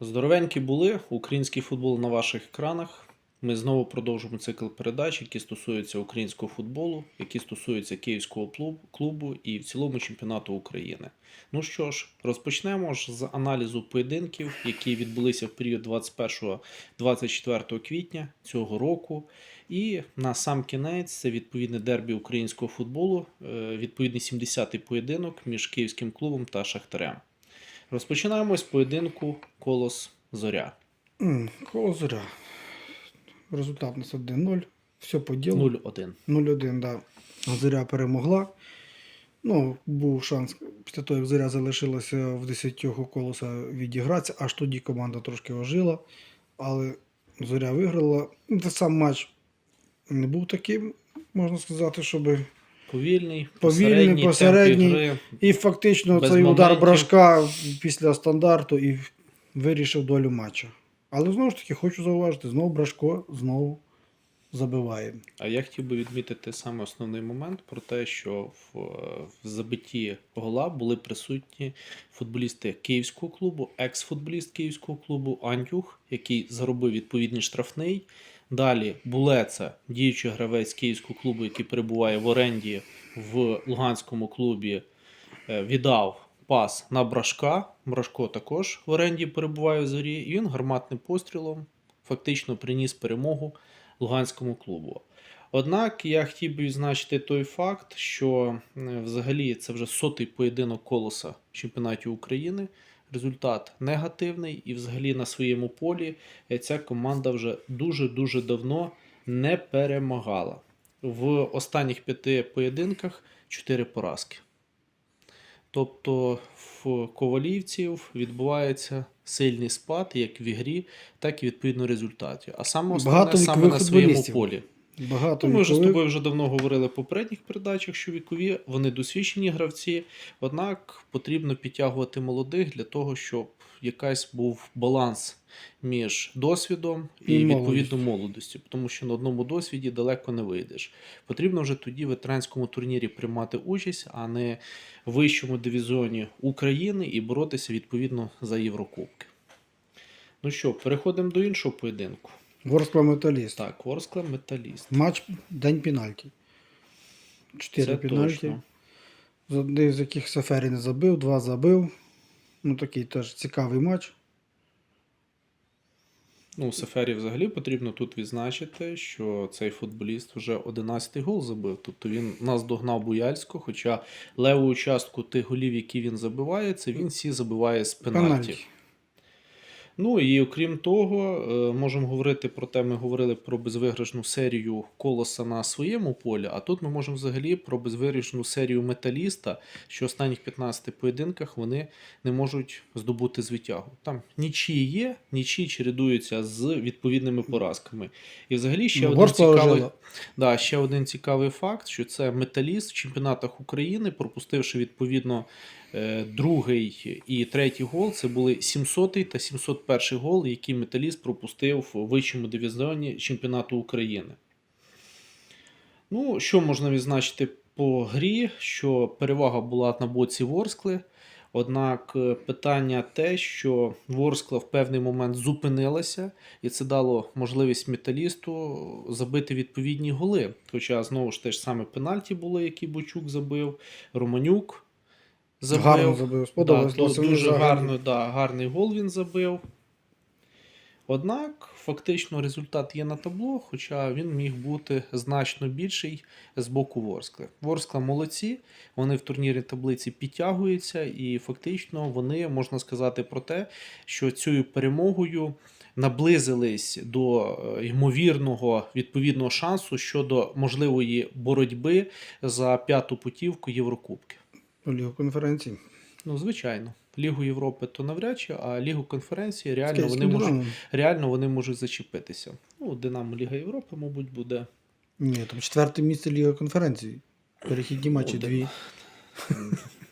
Здоровенькі були, український футбол на ваших екранах. Ми знову продовжуємо цикл передач, які стосуються українського футболу, які стосуються київського клубу і в цілому чемпіонату України. Ну що ж, розпочнемо ж з аналізу поєдинків, які відбулися в період 21-24 квітня цього року. І на сам кінець це відповідне дербі українського футболу, е, відповідний 70-й поєдинок між київським клубом та Шахтарем. Розпочинаємо з поєдинку Колос Зоря. М, Коло зоря. Результат у нас 1-0. Все по ділу. 0-1. 0-1, да. Зоря перемогла. Ну, був шанс після того, як зоря залишилася в 10 у колоса відігратися, аж тоді команда трошки ожила. Але зоря виграла. Ну, Та сам матч не був таким, можна сказати, щоб. Повільний, Повільний, посередній, посередній. гри. І фактично цей удар брашка після стандарту і вирішив долю матча. Але знову ж таки, хочу зауважити, знову брашко знову забиває. А я хотів би відмітити саме основний момент про те, що в, в забитті гола були присутні футболісти київського клубу, екс-футболіст київського клубу Антюх, який заробив відповідний штрафний. Далі Булеца, діючий гравець київського клубу, який перебуває в оренді в Луганському клубі, е, віддав пас на Брашка. Брашко також в оренді перебуває в зорі, і він гарматним пострілом фактично приніс перемогу Луганському клубу. Однак я хотів би відзначити той факт, що е, взагалі це вже сотий поєдинок колоса в чемпіонаті України. Результат негативний, і взагалі на своєму полі е, ця команда вже дуже-дуже давно не перемагала. В останніх п'яти поєдинках чотири поразки. Тобто в ковалівців відбувається сильний спад як в ігрі, так і відповідно результаті. А саме основне саме на своєму полі. Багато Ну, ми вже з тобою вже давно говорили в попередніх передачах, що вікові вони досвідчені гравці, однак потрібно підтягувати молодих для того, щоб якась був баланс між досвідом і І відповідно молодістю. молодістю, тому що на одному досвіді далеко не вийдеш. Потрібно вже тоді в ветеранському турнірі приймати участь, а не в вищому дивізіоні України і боротися відповідно за Єврокубки. Ну що, переходимо до іншого поєдинку. Ворскла металіст. Так, Ворскла Металіст. Матч день пенальті. Чотири Це пенальті. точно. З одних з яких Сафері не забив, два забив. Ну такий теж цікавий матч. Ну, Сефері взагалі потрібно тут відзначити, що цей футболіст вже 11-й гол забив. Тобто він нас догнав Буяльського, хоча леву частку тих голів, які він забиває, це він всі забиває з пенальті. Ну і окрім того, е, можемо говорити про те, ми говорили про безвиграшну серію колоса на своєму полі, а тут ми можемо взагалі про безвиграшну серію металіста, що останніх 15 поєдинках вони не можуть здобути звитягу. Там нічі є, нічі чередуються з відповідними поразками. І взагалі ще Ну, один цікавий. Да, ще один цікавий факт, що це металіст в чемпіонатах України, пропустивши відповідно е, другий і третій гол. Це були 700 та 701 гол, які металіст пропустив у вищому дивізіоні чемпіонату України. Ну, що можна відзначити по грі, що перевага була на боці Ворскли. Однак е, питання те, що Ворскла в певний момент зупинилася, і це дало можливість металісту забити відповідні голи. Хоча знову ж те ж саме пенальті було, які Бочук забив, Романюк забив. Гарно забив. Сподобалось. Да, дуже гарно, да, гарний гол він забив. Однак, фактично, результат є на табло, хоча він міг бути значно більший з боку Ворскли. Ворскла молодці, вони в турнірі таблиці підтягуються, і фактично вони можна сказати про те, що цією перемогою наблизились до е, ймовірного відповідного шансу щодо можливої боротьби за п'яту путівку Єврокубки. У Лігу конференції. Ну, звичайно. Лігу Європи то навряд чи, а Лігу конференції реально вони, можуть, реально вони можуть зачепитися. Ну, Динамо Ліга Європи, мабуть, буде. Ні, там четверте місце Ліга конференції. Перехідні матчі Один. дві.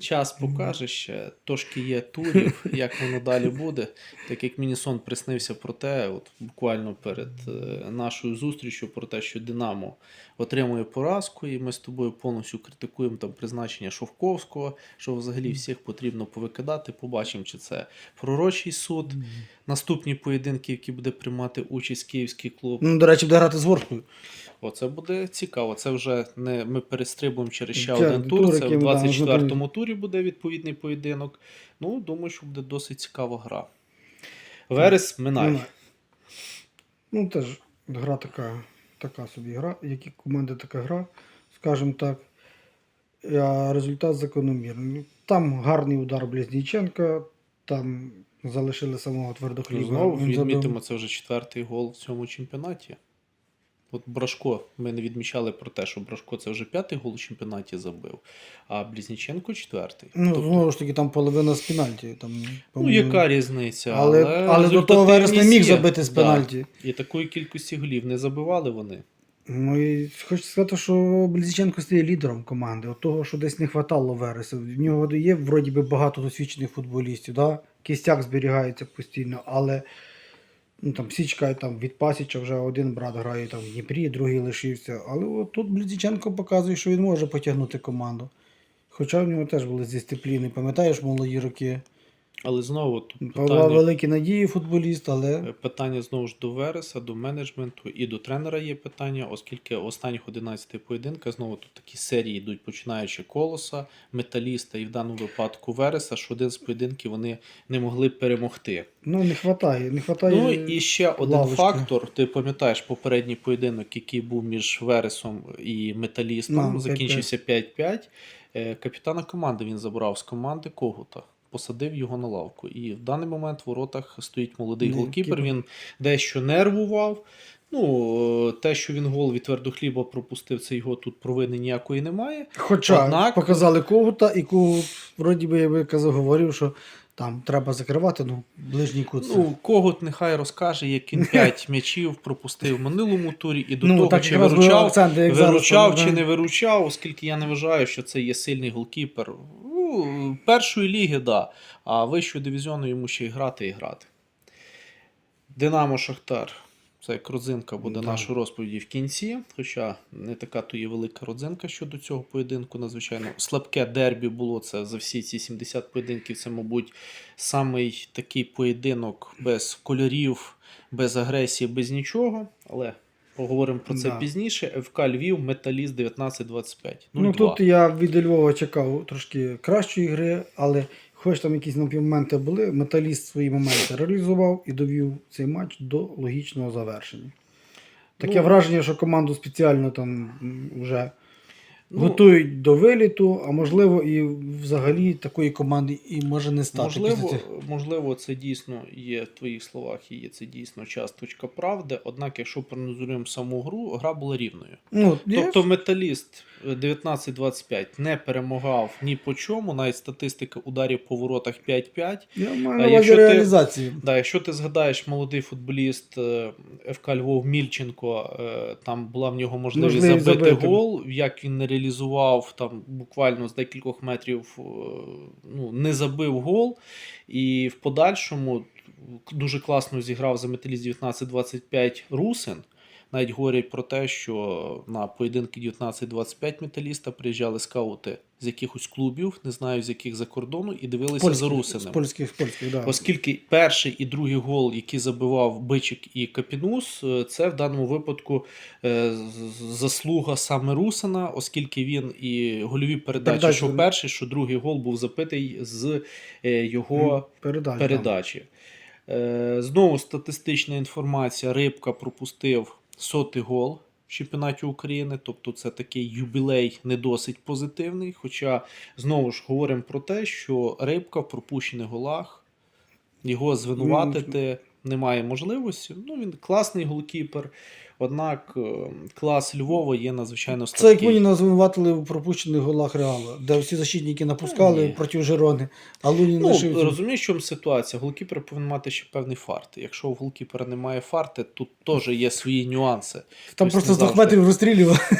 Час покаже ще, трошки є турів, як воно далі буде. Так як мені сон приснився про те, от буквально перед е, нашою зустрічю, про те, що Динамо отримує поразку, і ми з тобою повністю критикуємо там призначення Шовковського, що взагалі всіх потрібно повикидати. Побачимо, чи це пророчий суд. Наступні поєдинки, які буде приймати участь київський клуб. Ну, до речі, буде грати з Ворскою. Оце буде цікаво. Це вже не ми перестрибуємо через ще один тур. тур, Це в 24-му турі буде відповідний поєдинок. Ну, думаю, що буде досить цікава гра. Верес минай. Минай. Ну, теж гра така, така собі гра, які команди така гра, скажімо так. А результат закономірний. Там гарний удар Близніченка, там залишили самого твердохліба. Знову відмітимо, це вже четвертий гол в цьому чемпіонаті. От Брашко, ми не відмічали про те, що Брашко це вже п'ятий гол у чемпіонаті забив, а Близніченко четвертий. Ну, Тобто, знову ж таки, там половина з пенальті. Там, ну, яка різниця? Але, але, до того Верес не міг є. забити з Да. пенальті. І такої кількості голів не забивали вони. Ну і хочу сказати, що Близіченко стає лідером команди. От того, що десь не хватало Вереса. В нього є вроді би багато досвідчених футболістів. Да? Кістяк зберігається постійно, але ну, там Січка там, від Пасіча вже один брат грає там, в Дніпрі, другий лишився. Але от тут Близіченко показує, що він може потягнути команду. Хоча в нього теж були з дисципліни. Пам'ятаєш молоді роки? Але знову питання, великі надії футболіст, але питання знову ж до Вереса, до менеджменту і до тренера є питання, оскільки останніх 11 поєдинках знову тут такі серії йдуть, починаючи колоса, металіста і в даному випадку Вереса, що один з поєдинків вони не могли перемогти. ну, не хватає. Не хватає Ну і ще один лавочки. фактор. Ти пам'ятаєш попередній поєдинок, який був між Вересом і Металістом, Ну, закінчився 5-5. Е, Капітана команди він забрав з команди Когута. Посадив його на лавку. І в даний момент в воротах стоїть молодий Ну, голкіпер. кіпер. Він дещо нервував. Ну, те, що він гол від твердохліба пропустив, це його тут провини ніякої немає. Хоча Однак- показали Когута, і Когут, вроді би, я би казав, говорив, що там треба закривати, ну, ближній кут. Ну, Когут нехай розкаже, як він 5 м'ячів пропустив в минулому турі, і до Ну, того, так чи виручав, акцент, як зараз виручав чи не виручав, оскільки я не вважаю, що це є сильний голкіпер. Ну, першої ліги, да. А вищого дивізіону йому ще й грати і грати. Динамо Шахтар. Це як родзинка буде Да. нашої розповіді в кінці. Хоча не така то є велика родзинка щодо цього поєдинку. Надзвичайно слабке дербі було це за всі ці 70 поєдинків. Це, мабуть, самий такий поєдинок без кольорів, без агресії, без нічого. Але поговоримо про це Да. пізніше. ФК Львів, Металіст 19-25. Ну тут я від Львова чекав трошки кращої гри, але хоч там якісь напівмоменти були, металіст свої моменти реалізував і довів цей матч до логічного завершення. Таке Ну, враження, що команду спеціально там вже ну, готують до виліту, а можливо, і взагалі такої команди і може не стати. Можливо, після цих- можливо, це дійсно є в твоїх словах, і є це дійсно часточка правди. Однак, якщо проаналізуємо саму гру, гра була рівною. Ну, є Тобто металіст е, 19-25 не перемагав ні по чому, навіть статистика ударів по воротах 5-5. Я маю якщо ти- Да, якщо ти згадаєш молодий футболіст е, ФК Львов Мільченко, е, там була в нього можливість Можливість забити, забити. гол, як він не реалізував там буквально з декількох метрів, е, ну, не забив гол. І в подальшому дуже класно зіграв за металіст 19-25 Русин. Навіть говорять про те, що на поєдинки 19-25 металіста приїжджали скаути з якихось клубів, не знаю з яких за кордону, і дивилися за З Русиним. польських, з польських, да. Оскільки перший і другий гол, які забивав Бичик і Капінус, е, це в даному випадку е, з- з- заслуга саме Русина, оскільки він і гольові передачі, Передачі що перший, що другий гол був запитий з е, його передачі. передачі. Знову статистична інформація: Рибка пропустив сотий гол в чемпіонаті України, тобто це такий юбілей не досить позитивний. Хоча знову ж говоримо про те, що Рибка в пропущених голах його звинуватити немає можливості. Ну, він класний голкіпер. Однак е, клас Львова є надзвичайно Це як слабкий. мені нас звинуватили в пропущених голах Реала, де всі защитники напускали Ні. проти Жирони, а Лунін Ну, лишив. розумієш, в чому ситуація? Голкіпер повинен мати ще певний фарт. Якщо у голкіпера немає фарти, тут теж є свої нюанси. Там тобто просто з двох метрів розстрілював.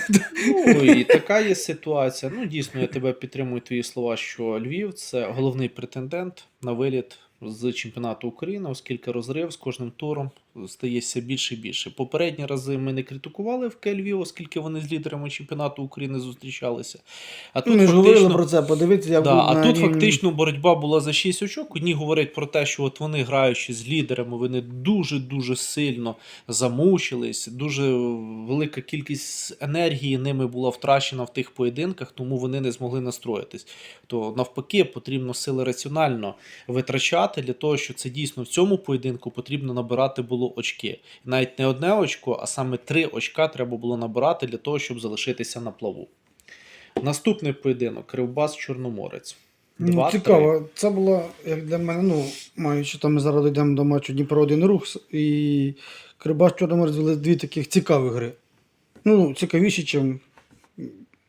Ну і така є ситуація. Ну, дійсно, я тебе підтримую твої слова, що Львів це головний претендент на виліт з чемпіонату України, оскільки розрив з кожним туром стає все більше і більше. Попередні рази ми не критикували в Львів, оскільки вони з лідерами чемпіонату України зустрічалися. А тут Ми ж говорили про це, подивіться, як Да, а на тут фактично боротьба була за 6 очок. Одні говорять про те, що от вони граючи з лідерами, вони дуже дуже сильно замучились. Дуже велика кількість енергії ними була втрачена в тих поєдинках, тому вони не змогли настроїтись. То навпаки, потрібно сили раціонально витрачати для того, щоб це дійсно в цьому поєдинку потрібно набирати було очки. І навіть не одне очко, а саме три очка треба було набирати для того, щоб залишитися на плаву. Наступний поєдинок Кривбас Чорноморець. Ну, цікаво. Це було, як для мене, ну, маючи там ми зараз дійдемо до матчу Дніпро 1 рух і Крибаш Чорноморець звели дві таких цікаві гри. Ну, цікавіші, ніж,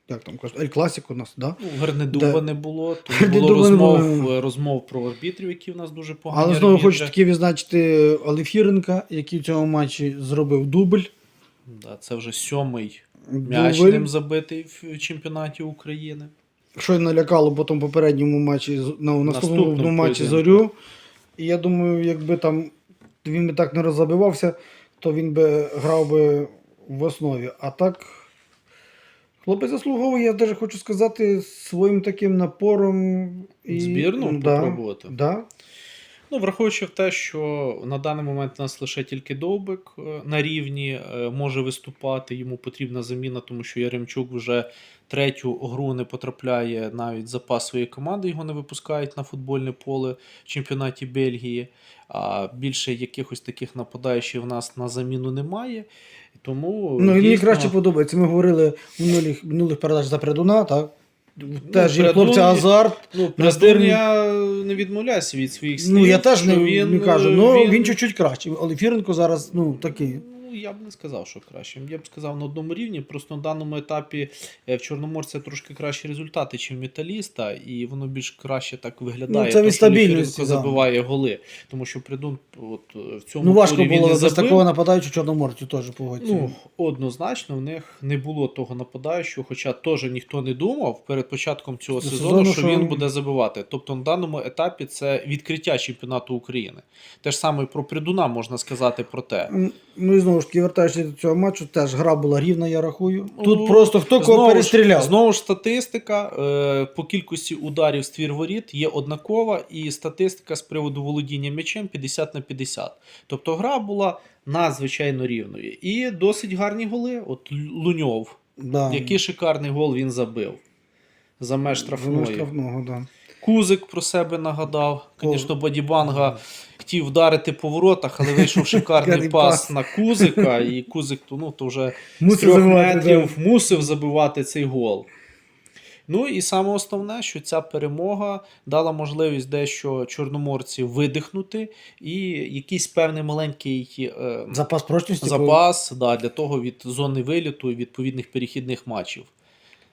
як там кажуть, Ель Класік у нас, да? Ну, Гернедуба не було, Гернедуба було розмов, було. розмов про арбітрів, які в нас дуже погані. Але знову арбітри. хочу таки відзначити Олефіренка, який в цьому матчі зробив дубль. Да, це вже сьомий м'яч ним забитий в чемпіонаті України. що й налякало потім попередньому матчі, на, наступному Наступному матчі поєдинку. Зорю. І я думаю, якби там він би так не роззабивався, то він би грав би в основі. А так, хлопець заслуговує, я навіть хочу сказати, своїм таким напором. І, Збірну да, попробувати? Да. Ну, враховуючи те, що на даний момент у нас лише тільки Довбик е, на рівні е, може виступати, йому потрібна заміна, тому що Яремчук вже третю гру не потрапляє навіть запас своєї команди, його не випускають на футбольне поле в чемпіонаті Бельгії. А більше якихось таких нападаючих в нас на заміну немає. Тому Ну, і мені дійсно- краще подобається. Ми говорили в минулих, минулих передач за Придуна, так? Теж є Прядун хлопця азарт. Ну, Настирний- я не відмовляюся від своїх слів. Ну, я теж що не, він, не кажу. е, Ну, він чуть-чуть краще. Олефіренко зараз, ну, такий. Я б не сказав, що краще. Я б сказав на одному рівні. Просто на даному етапі е, в Чорноморця трошки кращі результати, ніж в металіста, і воно більш краще так виглядає. Ну, це від стабільності, да. забиває голи. Тому що Придун от, е, в цьому Ну, важко турі було без такого нападаючого чорноморцю теж погодці. Ну, однозначно, в них не було того нападаючого, хоча теж ніхто не думав перед початком цього сезону, сезону, що що- він буде забивати. Тобто на даному етапі це відкриття чемпіонату України. Те ж саме про Придуна можна сказати про те. Ну і знову ж таки, вертаючись до цього матчу, теж гра була рівна, я рахую. Тут Ну, просто хто кого Знову ж- перестріляв. Знову ж статистика е, по кількості ударів з твір воріт є однакова, і статистика з приводу володіння м'ячем 50 на 50. Тобто гра була надзвичайно рівною. І досить гарні голи. От Луньов, Да. який шикарний гол він забив за меж Штрафного, штрафної. штрафного, да. Кузик про себе нагадав. Звісно, Бадібанга хотів вдарити по воротах, але вийшов шикарний пас на Кузика, і Кузик то, ну, то вже з трьох забивати, метрів мусив забивати цей гол. Ну і саме основне, що ця перемога дала можливість дещо чорноморці видихнути і якийсь певний маленький е, Запас прочності. запас да, для того від зони виліту і відповідних перехідних матчів.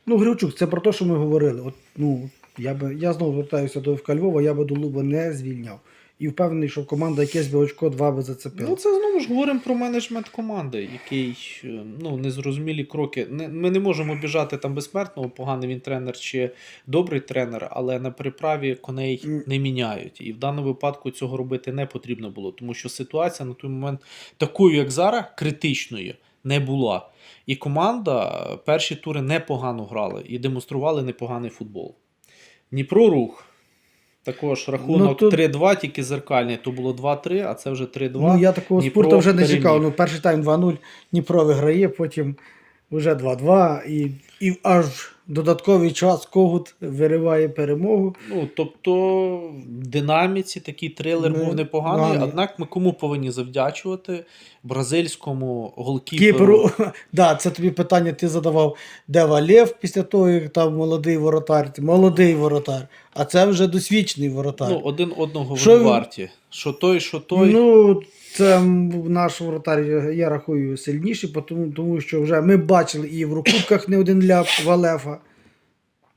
Ну, Грівчук, це про те, що ми говорили. От, ну, я, би, я знову звертаюся до ФК Львова, я би до Луба не звільняв. І впевнений, що команда якесь би очко два би зацепила. Ну, це знову ж говоримо про менеджмент команди, який е, ну, незрозумілі кроки. Не, ми не можемо біжати там безсмертного, поганий він тренер чи добрий тренер, але на переправі коней не міняють. І в даному випадку цього робити не потрібно було, тому що ситуація на той момент такою, як зараз, критичною не була. І команда е, перші тури непогано грала і демонстрували непоганий футбол. Дніпро рух. Також рахунок Ну, то... 3-2, тільки зеркальний, то було 2-3, а це вже 3-2. Ну, я такого Дніпро спорту вже не чекав. Ну, перший тайм 2-0, Дніпро виграє, потім вже 2-2, і, і аж додатковий час Когут вириває перемогу. Ну, тобто, в динаміці такий трилер Не- був непоганий. поганий. Однак ми кому повинні завдячувати? Бразильському голкіперу. Кіперу, да, це тобі питання ти задавав, де Валєв після того, як там молодий воротар, молодий воротар, а це вже досвідчений воротар. Ну, один одного Що він- варті. Що той, що той. Ну, це наш воротар, я, рахую, сильніший, тому, тому що вже ми бачили і в Єврокубках не один ляп Валефа.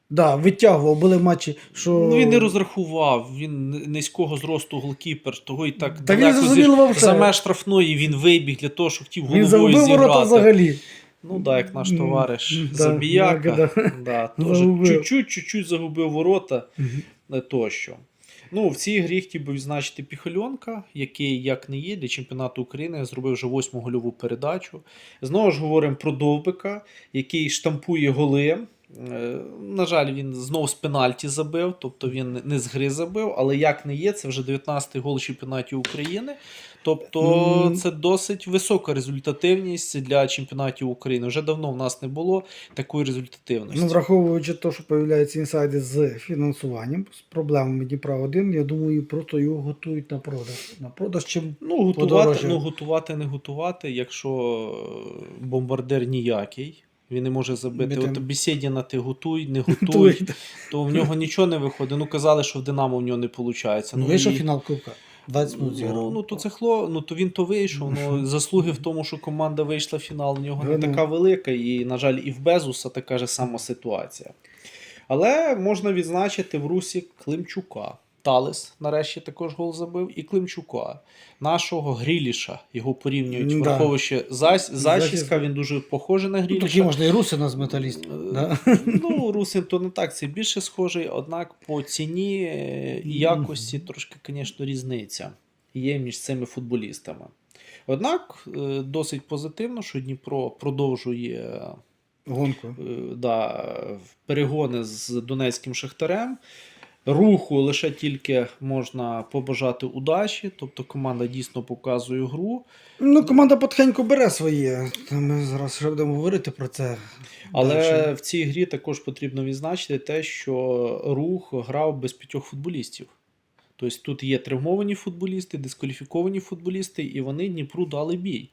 Да, витягував, були матчі, що. Ну, він не розрахував, він низького зросту голкіпер, того і так Та далеко зрозуміло зі- за меж штрафної він вибіг для того, щоб хотів Він головою загубив ворота взагалі. Ну так, як наш товариш да, Забіяка. да, Да, Загубив. чуть-чуть, загубив ворота не тощо. Ну, в цій грі хотів би відзначити Піхальонка, який, як не є, для чемпіонату України зробив вже восьму гольову передачу. Знову ж говоримо про Довбика, який штампує голи. Е, На жаль, він знову з пенальті забив, тобто він не з гри забив, але як не є, це вже 19-й гол в чемпіонаті України. Тобто це досить висока результативність для чемпіонатів України. Вже давно в нас не було такої результативності. Ну, враховуючи те, що появляються інсайди з фінансуванням, з проблемами Дніпра 1, я думаю, просто його готують на продаж. На продаж чим Ну, готувати, подорожчав. ну, готувати, не готувати, якщо бомбардир ніякий. Він не може забити. Бити. От Бесєдіна ти готуй, не готуй, то в нього нічого не виходить. Ну казали, що в Динамо в нього не виходить. Ну, вийшов і- фінал Кубка. 20 минут Ну, зіграв. ну то це хло, ну то він то вийшов. Ну заслуги в тому, що команда вийшла в фінал, в нього не Ну. така велика, і, на жаль, і в Безуса така ж сама ситуація. Але можна відзначити в Русі Климчука. Талес нарешті також гол забив, і Климчука, нашого Гріліша. Його порівнюють Да. враховуючи зась, зачіска, він дуже похожий на Ну, такі Гріліша. можна і Русина з металіст. Е, Да? Ну, Русин то не так, це більше схожий, однак по ціні е, і якості трошки, звісно, різниця є між цими футболістами. Однак е, досить позитивно, що Дніпро продовжує Гонку. е, да, перегони з Донецьким Шахтарем. Руху лише тільки можна побажати удачі, тобто команда дійсно показує гру. Ну, команда потихеньку бере своє. Ми зараз ще будемо говорити про це. Але Дальше. в цій грі також потрібно відзначити те, що рух грав без п'ятьох футболістів. Тобто тут є травмовані футболісти, дискваліфіковані футболісти, і вони Дніпру дали бій.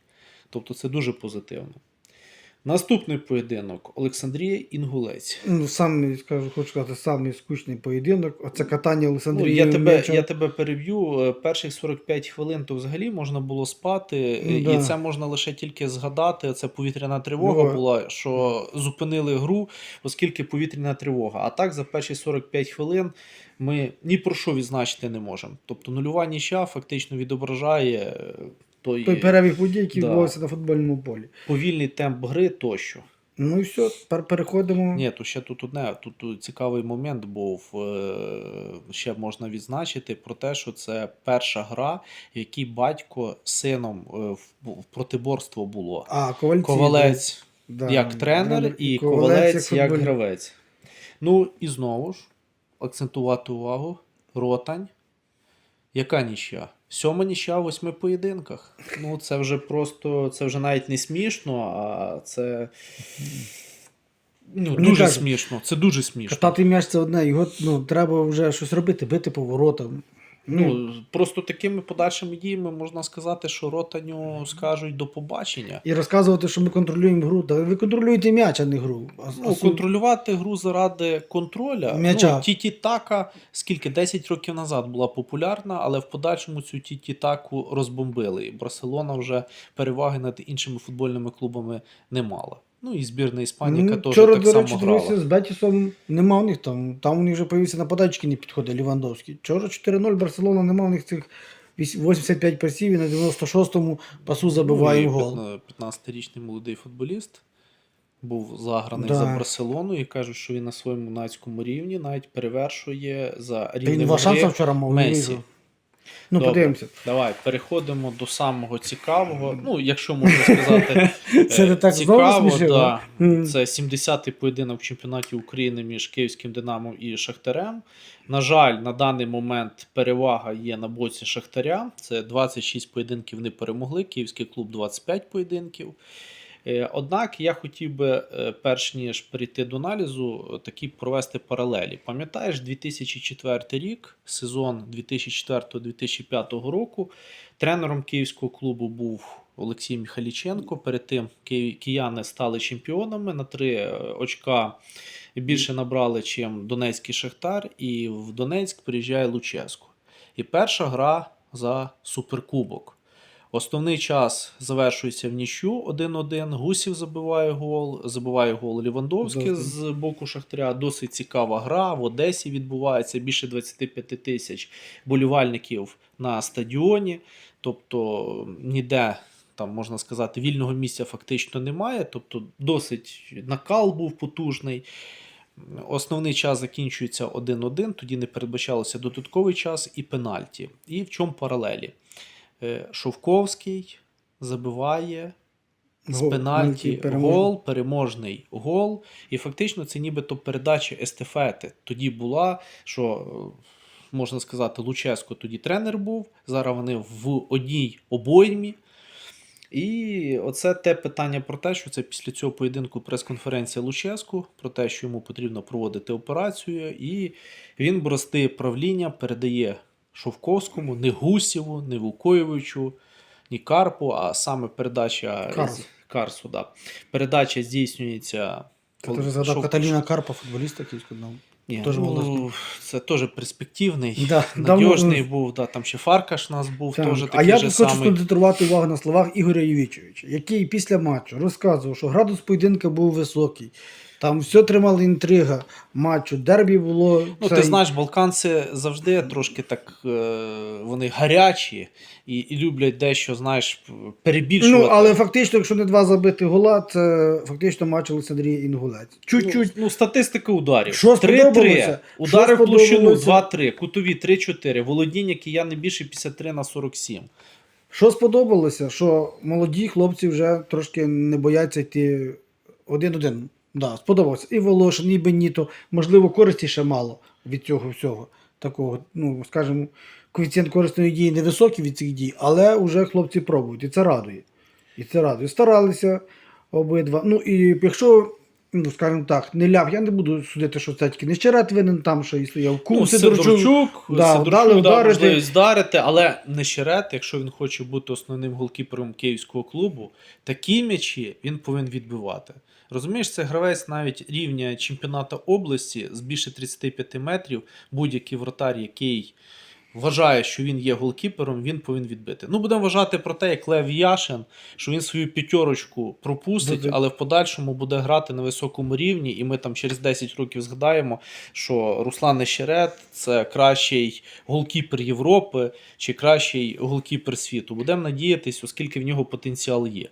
Тобто це дуже позитивно. Наступний поєдинок Олександрія Інгулець. Ну, самий, скажу, хочу сказати, самий скучний поєдинок. Оце катання Ну, я, тебе, я тебе переб'ю. Е, Перших 45 хвилин то взагалі можна було спати, е, Ну, і да. це можна лише тільки згадати. Це повітряна тривага Ну, була, що зупинили гру, оскільки повітряна тривога. А так за перші 45 хвилин ми ні про що відзначити не можемо. Тобто нульова нічя фактично відображає е, той, Той перебіг подій, який Да. відбувався на футбольному полі. повільний темп гри тощо. Ну і все, тепер переходимо. Ні, то ще тут одне, тут, цікавий момент був. е, Ще можна відзначити про те, що це перша гра, в якій батько сином е, в, протиборство було. А, ковальці. Ковалець да. як тренер і Ковалець ковалець як футболіст. гравець. Ну і знову ж акцентувати увагу. Ротань. Яка ніща? Сьома ніща в восьми поєдинках. Ну, це вже просто, це вже навіть не смішно, а це. Ну, дуже кажу. смішно. Це дуже смішно. Катати м'яч це одне, його ну, треба вже щось робити, бити по воротам. Ну, Ну, просто такими подальшими діями можна сказати, що Ротаню скажуть до побачення. і розказувати, що ми контролюємо гру. Та ви контролюєте м'яч, а не гру. А, Ну, а контролювати гру заради контроля. М'яча. Ну, Тіті-така, скільки 10 років назад була популярна, але в подальшому цю Тіті-таку розбомбили. І Барселона вже переваги над іншими футбольними клубами не мала. Ну і збірна Іспанії Ну, теж Вчора, так до само речі, грала. дивився з Бетісом, нема у них там. Там у них вже появився нападачки не підходить Лівандовський. Вчора 4-0 Барселона, нема у них цих вісь- 85 пасів і на 96-му пасу забиває Ну, і гол. 15-річний молодий футболіст. Був заграний Да. за Барселону і кажуть, що він на своєму нацькому рівні навіть перевершує за Та рівнем він два шанси гри вчора мав. Месі. виграв. Ну, Добре. подивимося. Давай переходимо до самого цікавого. Ну, якщо можна сказати, Це е, не так цікаво, знову да. Це 70-й поєдинок в чемпіонаті України між Київським Динамо і Шахтарем. На жаль, на даний момент перевага є на боці Шахтаря. Це 26 поєдинків не перемогли. Київський клуб 25 поєдинків. Е, Однак я хотів би, е, перш ніж перейти до аналізу, е, такі провести паралелі. Пам'ятаєш, 2004 рік, сезон 2004-2005 року, тренером київського клубу був Олексій Міхаліченко. Перед тим кияни стали чемпіонами на три очка. Більше набрали, чим Донецький Шахтар, і в Донецьк приїжджає Луческо. І перша гра за суперкубок. Основний час завершується в нічю 1-1. Гусів забиває гол, забиває гол Лівандовський Добре. з боку Шахтаря. Досить цікава гра. В Одесі відбувається більше 25 тисяч болівальників на стадіоні. Тобто ніде там можна сказати вільного місця фактично немає. Тобто досить накал був потужний. Основний час закінчується 1-1, тоді не передбачалося додатковий час і пенальті. І в чому паралелі? Е, Шовковський забиває з Гол, пенальті переможний. гол, переможний гол. І фактично це нібито передача естафети. Тоді була, що е, можна сказати, Луческо тоді тренер був. Зараз вони в одній обоймі. І оце те питання про те, що це після цього поєдинку прес-конференція Луческу, про те, що йому потрібно проводити операцію, і він брости правління передає Шовковському, не Гусєву, не Вукоєвичу, ні Карпу, а саме передача Карс. Карсу. Да. Передача здійснюється. Ти вже згадав Шов- Каталіна Карпа, футболіста ну, Ні, теж ну, це теж перспективний, Да, давно- був. Да, там ще Фаркаш у нас був, Так. теж А такий я же хочу самий. сконцентрувати увагу на словах Ігоря Євічовича, який після матчу розказував, що градус поєдинка був високий. Там все тримала інтрига матчу, дербі було. Ну, цей- ти знаєш, балканці завжди трошки так е, вони гарячі і, і люблять дещо, знаєш, перебільшувати. Ну, але фактично, якщо не два забити гола, це фактично матч Олександрії Інгулець. Чуть-чуть. Ну, ну, статистика ударів. Що 3-3. Удари в площину 2-3, кутові 3-4, володіння киян не більше 53 на 47. Що сподобалося, що молоді хлопці вже трошки не бояться йти один-один. Да, сподобалося. І Волошин, і Беніто. Можливо, користі ще мало від цього всього. Такого, ну, скажімо, коефіцієнт корисної дії невисокий від цих дій, але вже хлопці пробують. І це радує. І це радує. Старалися обидва. Ну і якщо, ну, скажімо так, не ляв, я не буду судити, що це тільки не Щерет винен там, що і стояв Кум, Ну, Сидорчук. Сидорчук, да, Сидорчук дали дав вдарити. можливість вдарити, але не Щерет, якщо він хоче бути основним голкіпером київського клубу, такі м'ячі він повинен відбивати. Розумієш, це гравець навіть рівня чемпіонату області з більше 35 метрів, будь-який вратар, який вважає, що він є голкіпером, він повинен відбити. Ну, будемо вважати про те, як Лев Яшин, що він свою п'ятерочку пропустить, Буде. але в подальшому буде грати на високому рівні, і ми там через 10 років згадаємо, що Руслан Нещерет це кращий голкіпер Європи чи кращий голкіпер світу. Будемо надіятись, оскільки в нього потенціал є.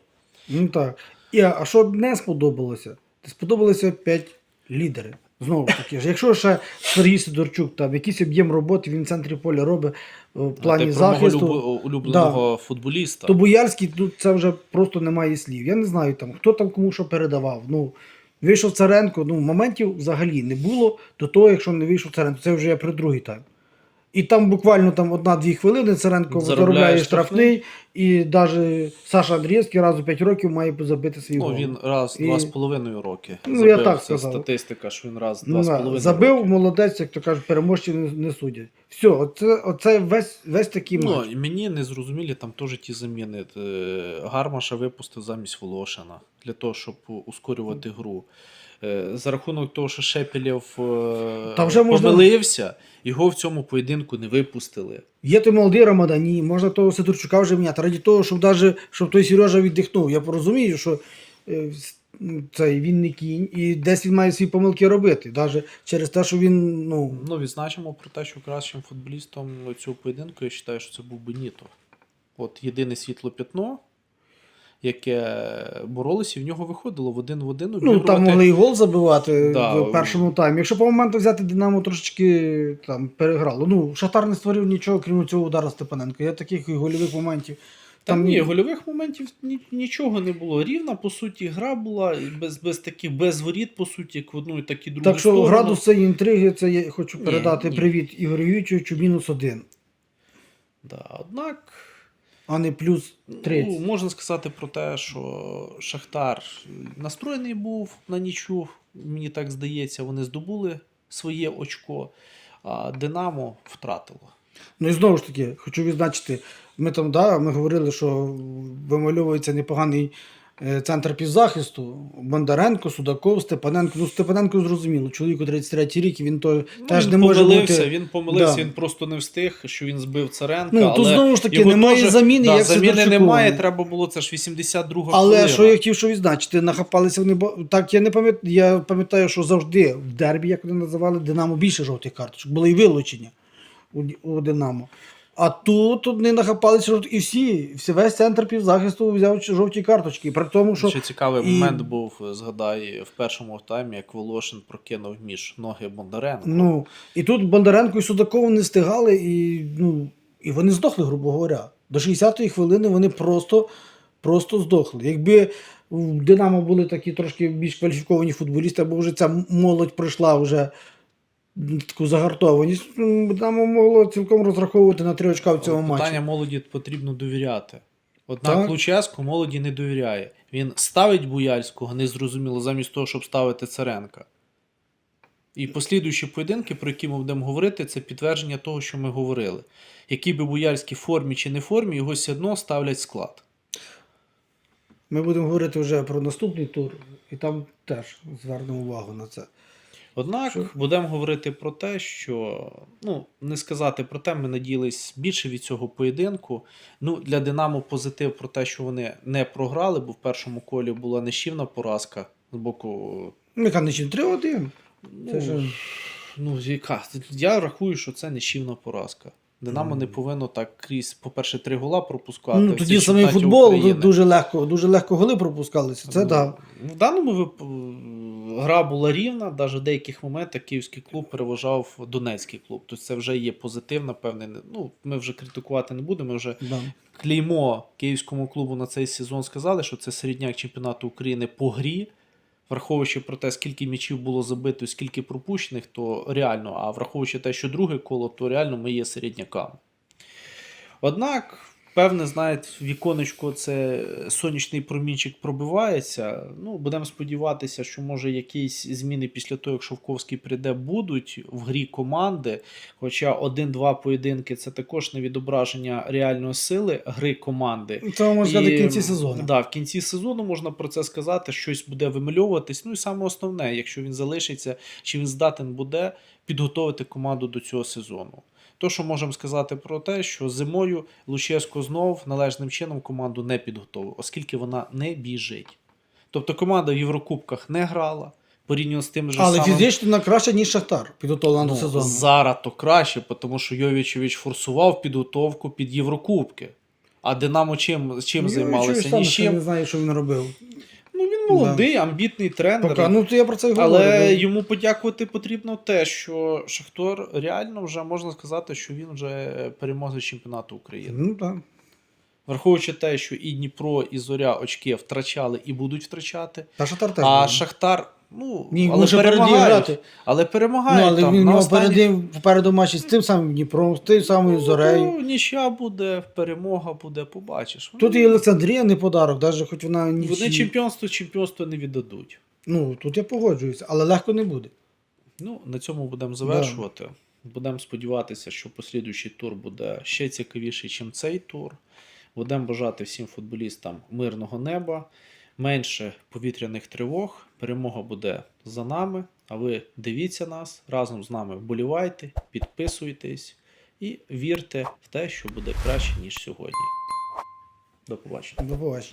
Ну так. І, а що не сподобалося? Сподобалися п'ять лідери. Знову ж таки, якщо ще Сергій Сидорчук там якийсь об'єм роботи він в центрі поля робить е, в плані А ти про мого захисту, люб- улюбленого футболіста. то Боярський ну, це вже просто немає слів. Я не знаю там, хто там кому що передавав. Ну, вийшов Царенко, ну, моментів взагалі не було до того, якщо не вийшов Царенко. Це вже я при другий тайм. І там буквально там одна-дві хвилини Царенко Заробляє заробляє штрафний. штрафний, і навіть Саша Андрієвський раз у 5 років має забити свій Ну, гол. він раз, І- два з половиною роки. Ну, я Забив. так Це сказав. статистика, що він раз, два Ну, з половиною забив, роки. молодець, як то кажуть, переможці не, не судять. Все, оце, оце весь, весь такий Ну, матч. і мені не зрозумілі там теж ті заміни. Е, Гармаша випустив замість Волошина для того, щоб ускорювати гру. Е, За рахунок того, що Шепелєв е, Та вже можна- його в цьому поєдинку не випустили. Є той молодий Рамадані, можна того Сидорчука вже міняти. Раді того, щоб даже, щоб той Сережа віддихнув. Я порозумію, що е, цей, він не кінь, і десь він має свої помилки робити. Навіть через те, що він, ну, Ну, відзначимо про те, що кращим футболістом цього поєдинку, я вважаю, що це був Беніто. От єдине світло п'ятно, яке боролося, і в нього виходило в один в один. ну там могли і гол забивати Да. в першому таймі. Якщо по моменту взяти Динамо трошечки там переграло. Ну, Шахтар не створив нічого, крім цього удара Степаненка. Я таких гольових моментів. Там ні, гольових моментів ні- нічого не було. Рівна, по суті, гра була без, без таких, без воріт, по суті, як в одну, і так і другу Так що сторону. градус цієї інтриги, це я хочу Ні, передати ні. привіт Ігорю Юрійовичу, мінус один. Да, однак, а не плюс 30. Ну, можна сказати про те, що Шахтар настроєний був на нічу. Мені так здається, вони здобули своє очко, а Динамо втратило. Ну і знову ж таки, хочу відзначити, ми там, да, ми говорили, що вимальовується непоганий центр півзахисту. Бондаренко, Судаков, Степаненко. Ну, Степаненко зрозуміло, чоловіку 33 рік, він то теж він не може помилився, бути. він помилився, Да. він просто не встиг, що він збив Царенка. Ну, тут але знову ж таки немає теж- заміни, да, як заміни немає, треба було, це ж 82 Але хвилина. що я хотів що відзначити, нахапалися вони, бо так я не пам'ятаю, я пам'ятаю, що завжди в дербі, як вони називали, Динамо більше жовтих карточок, були і вилучення у, у Динамо. А тут вони нахапалися і всі, всі весь центр півзахисту взяв жовті карточки. При тому, що Ще цікавий і- момент був, згадай, в першому таймі, як Волошин прокинув між ноги Бондаренко. ну, і тут Бондаренко і Судаков не встигали, і, ну, і вони здохли, грубо говоря. До 60-ї хвилини вони просто, просто здохли. Якби в Динамо були такі трошки більш кваліфіковані футболісти, або вже ця молодь пройшла вже таку загартованість, м, Динамо могло цілком розраховувати на три очка в цьому матчі. Питання молоді потрібно довіряти. Однак. Луческу молоді не довіряє. Він ставить Буяльського, незрозуміло, замість того, щоб ставити Царенка. І послідуючі поєдинки, про які ми будемо говорити, це підтвердження того, що ми говорили. Який би Буяльський формі чи не формі, його все одно ставлять склад. Ми будемо говорити вже про наступний тур, і там теж звернемо увагу на це. Однак Що? будемо говорити про те, що ну не сказати про те, ми надіялись більше від цього поєдинку. Ну для Динамо позитив про те, що вони не програли, бо в першому колі була нищівна поразка з боку. Ну, Яка не 3-1. Ну, ж ну яка я рахую, що це нищівна поразка. Динамо не повинно так крізь, по-перше, три гола пропускати. ну, тоді самий футбол України. дуже легко, дуже легко голи пропускалися. Це Ну, так. В даному. Гра була рівна, навіть в деяких моментах київський клуб переважав Донецький клуб. Тобто це вже є позитив, напевне. Ну, ми вже критикувати не будемо. Ми вже Да. клеймо київському клубу на цей сезон сказали, що це середняк чемпіонату України по грі. Враховуючи про те, скільки м'ячів було забито, скільки пропущених, то реально, а враховуючи те, що друге коло, то реально ми є середняками. Однак, певне, знаєте, віконечко це сонячний промінчик пробивається. Ну, будемо сподіватися, що може якісь зміни після того, як Шовковський прийде, будуть в грі команди. Хоча один-два поєдинки це також не відображення реальної сили гри команди. Це можна в кінці сезону. Да, в кінці сезону можна про це сказати, щось буде вимальовуватись. Ну і саме основне, якщо він залишиться, чи він здатен буде підготовити команду до цього сезону. То, що можемо сказати про те, що зимою Луческо знов належним чином команду не підготовив, оскільки вона не біжить. Тобто команда в Єврокубках не грала, порівняно з тим же Але самим... фізично вона краще, ніж Шахтар, підготовлена Ну, до сезону. Зараз то краще, тому що Йовічевич форсував підготовку під Єврокубки. А Динамо чим, чим Ну, займалися? чую, сам Нічим. не знаю, що він робив. Ну він молодий, амбітний тренер. Пока, ну, то я про це говорю. Але да. йому подякувати потрібно те, що Шахтор реально вже можна сказати, що він вже переможець чемпіонату України. Ну, так. Враховуючи те, що і Дніпро, і Зоря очки втрачали і будуть втрачати. Та Шахтар теж. А буде. Шахтар, ну, Ні, але може перед перемагають. Але Ну, але там. він на мав останніх- попереду, матчі з тим самим Дніпром, з тим самою Зорею. Ну, нічия буде, перемога буде, побачиш. Тут і Олександрія не подарок, навіть хоч вона Вони нічі. чемпіонство чемпіонство не віддадуть. Ну, тут я погоджуюся, але легко не буде. Ну, на цьому будемо завершувати. Будемо сподіватися, що послідуючий тур буде ще цікавіший, ніж цей тур. Будемо бажати всім футболістам мирного неба, менше повітряних тривог. Перемога буде за нами. А ви дивіться нас, разом з нами вболівайте, підписуйтесь і вірте в те, що буде краще, ніж сьогодні. До побачення. До побачення.